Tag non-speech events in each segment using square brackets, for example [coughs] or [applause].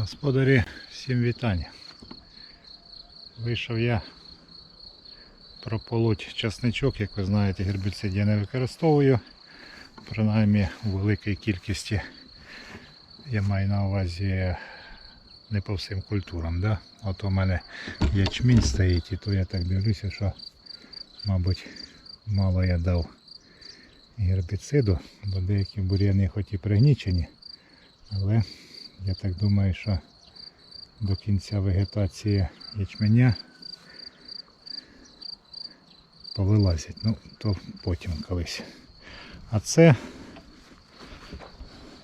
Господарі, всім вітання. Вийшов я прополоть часничок, як ви знаєте, гербіцид я не використовую. Принаймні у великій кількості я маю на увазі не по всім культурам. Да? От у мене ячмінь стоїть і то я так дивлюся, що мабуть мало я дав гербіциду, бо деякі бур'яни хоч і пригнічені, але я так думаю, що до кінця вегетації ячменя повилазять. Ну, то потім колись. А це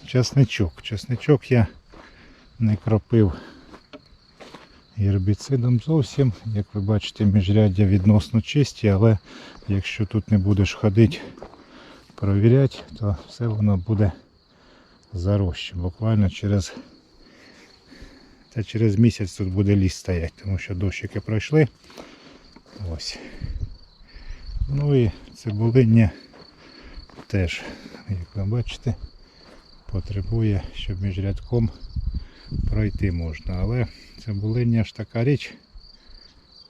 часничок. Часничок я не кропив гербіцидом зовсім. Як ви бачите, міжряддя відносно чисті, але якщо тут не будеш ходити, провіряти, то все воно буде зарощим. Буквально через та через місяць тут буде ліс стоять, тому що дощики пройшли. Ось. Ну і цибулиння теж, як ви бачите, потребує, щоб між рядком пройти можна. Але цибулиння ж така річ,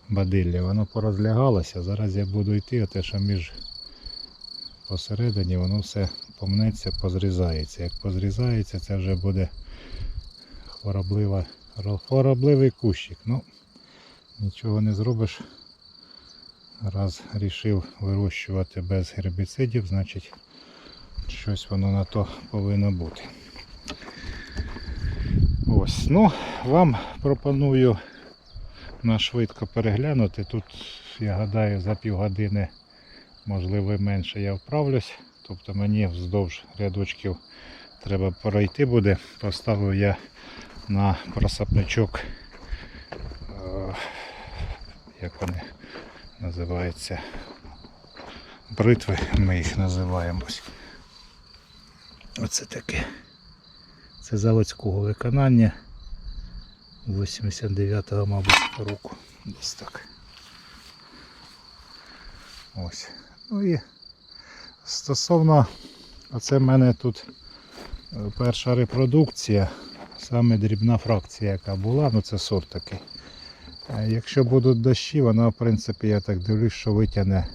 бадилля, воно порозлягалося. Зараз я буду йти, а те, що між посередині воно все помнеться, позрізається. Як позрізається, це вже буде хвороблива, хворобливий кущик. Ну, нічого не зробиш. Раз рішив вирощувати без гербіцидів, значить щось воно на то повинно бути. Ось, ну, вам пропоную на швидко переглянути. Тут, я гадаю, за півгодини, можливо менше я вправлюсь. Тобто мені вздовж рядочків треба пройти буде. Поставив я на просапничок, е, як вони називаються, бритви, ми їх називаємось. Оце таке. Це заводського виконання 89-го, мабуть, року. Десь так. Ось. Ну і стосовно, оце в мене тут е, перша репродукція, саме дрібна фракція, яка була, ну це сорт такий. Е, Якщо будуть дощі, вона в принципі я так дивлюсь, що витягне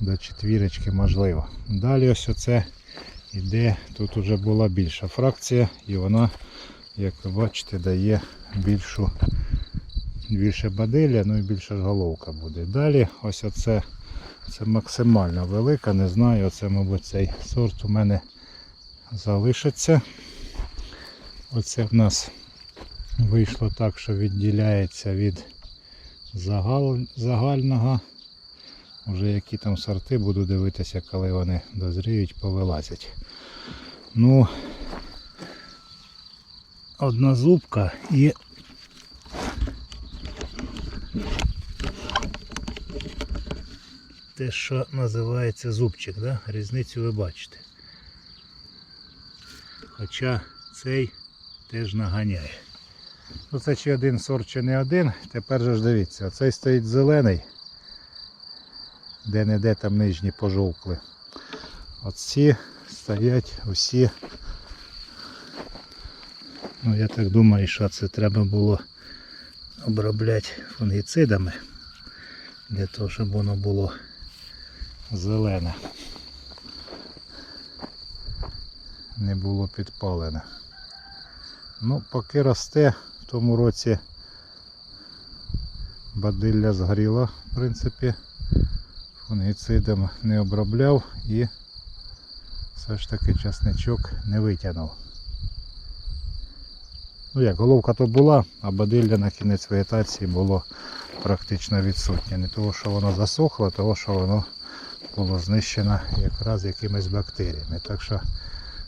до четвірочки можливо. Далі ось оце іде, тут вже була більша фракція і вона, як ви бачите, дає більшу, більше баделя, ну і більша ж головка буде. Далі ось оце це максимально велика, не знаю, оце, мабуть, цей сорт у мене залишиться. Оце в нас вийшло так, що відділяється від загал, загального. Уже які там сорти, буду дивитися, коли вони дозріють, повилазять. Ну, одна зубка і те, що називається зубчик, да? різницю ви бачите. Хоча цей теж наганяє. Ну це чи один сорт, чи не один. Тепер же ж дивіться, оцей стоїть зелений, де-не-де там нижні пожовкли. Оці стоять усі. Ну я так думаю, що це треба було обробляти фунгіцидами для того, щоб воно було зелене. Не було підпалене. Ну, поки росте, в тому році бадилля згоріла, в принципі, фунгіцидом не обробляв і все ж таки часничок не витягнув. Ну як, головка то була, а бадилля на кінець вегетації було практично відсутнє. Не того, що воно засохло, а того, що воно було знищено якраз якимись бактеріями. Так що,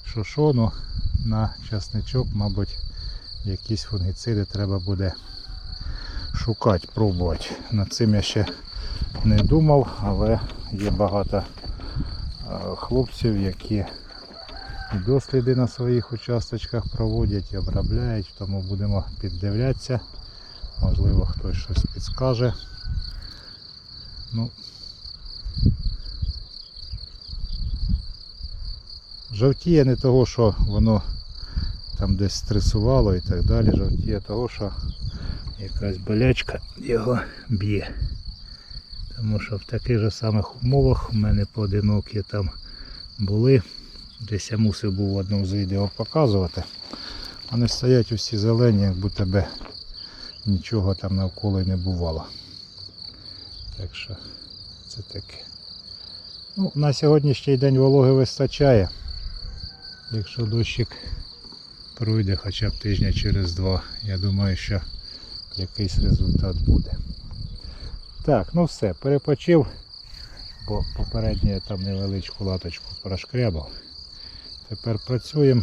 що що, ну, на часничок, мабуть, якісь фунгіциди треба буде шукати, пробувати. Над цим я ще не думав, але є багато е, хлопців, які і досліди на своїх участочках проводять і обробляють, тому будемо піддивлятися. Можливо хтось щось підскаже. Ну, жовтіє не того, що воно там десь стресувало і так далі, жовтіє того, що якась болячка його б'є. Тому що в таких же самих умовах у мене поодинокі там були. Десь я мусив був в одному з відео показувати. Вони стоять усі зелені, як будто би нічого там навколо й не бувало. Так що це таке. Ну, на сьогоднішній день вологи вистачає. Якщо дощик пройде хоча б тижня через два, я думаю, що якийсь результат буде. Так, ну все, перепочив, бо попередньо я там невеличку латочку прошкрябав. Тепер працюємо.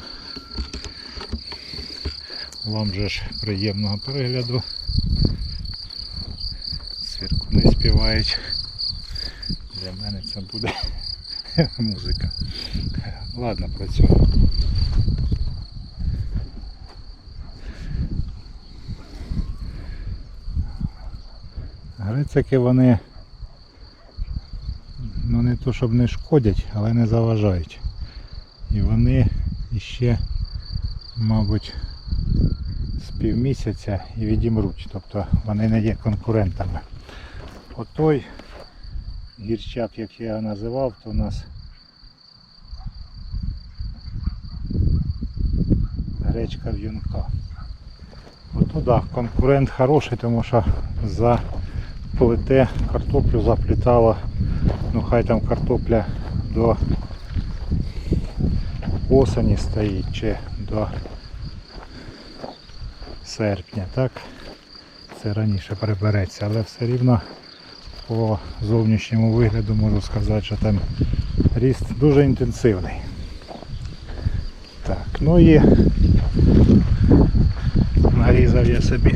Вам же ж приємного перегляду. Свірку не співають. Для мене це буде [laughs] музика. Ладно, працюємо. Грицики вони ну не то щоб не шкодять, але не заважають. І вони іще, мабуть, з півмісяця і відімруть. Тобто вони не є конкурентами. Отой гірчак, як я його називав, то у нас гречка в'юнка. Ото да, конкурент хороший, тому що за плите картоплю заплітала. Ну хай там картопля до осені стоїть чи до серпня, так? Це раніше прибереться, але все рівно по зовнішньому вигляду можу сказати, що там ріст дуже інтенсивний. Так, ну і нарізав я собі [coughs]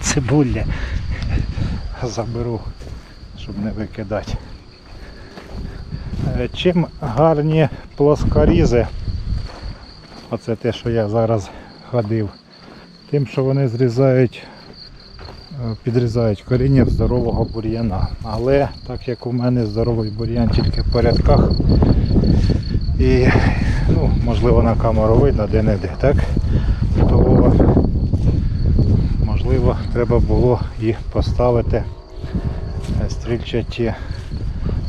цибулля заберу, щоб не викидати. Е, Чим гарні плоскорізи, оце те, що я зараз ходив, тим, що вони зрізають, підрізають коріння здорового бур'яна. Але так як у мене здоровий бур'ян тільки в порядках, і ну, можливо на камеру видно де-не-де, так? То можливо треба було і поставити стрільчаті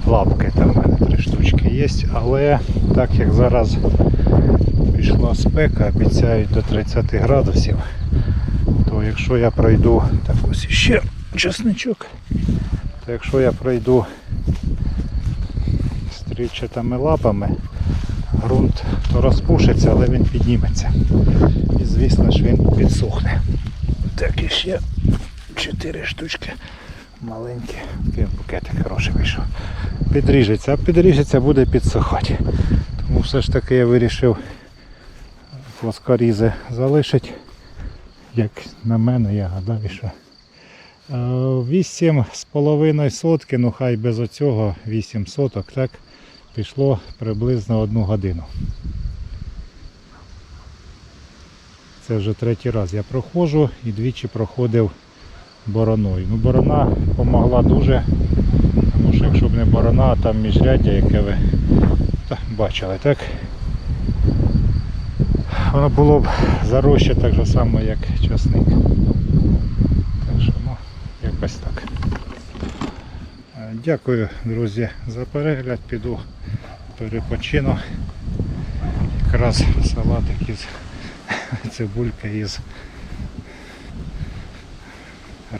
лапки. Там в мене три штучки є, але так як зараз пішла спека, обіцяють до 30 градусів, якщо я пройду так ось ще чесничок, то якщо я пройду стрільчатими лапами, ґрунт то розпушиться, але він підніметься. І звісно ж він підсохне. Так і ще 4 штучки маленькі. Такий букетик хороший вийшов. Підріжеться, а підріжеться буде підсохати. Тому все ж таки я вирішив плоскорізи залишити. Як на мене, я гадаю, що 8 з половиною сотки, ну хай без оцього 8 соток, так, пішло приблизно одну годину. Це вже третій раз я проходжу і двічі проходив бороною. Ну, борона допомогла дуже, тому що якщо б не борона, а там міжряддя, яке ви бачили, так? Воно було б зарожче так же само, як часник. Так що, ну, якось так. Е, Дякую, друзі, за перегляд. Піду перепочину. Якраз салатик із [laughs] цибулька із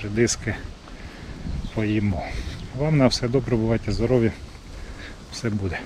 редиски поїмо. Вам на все добре, бувайте здорові, все буде.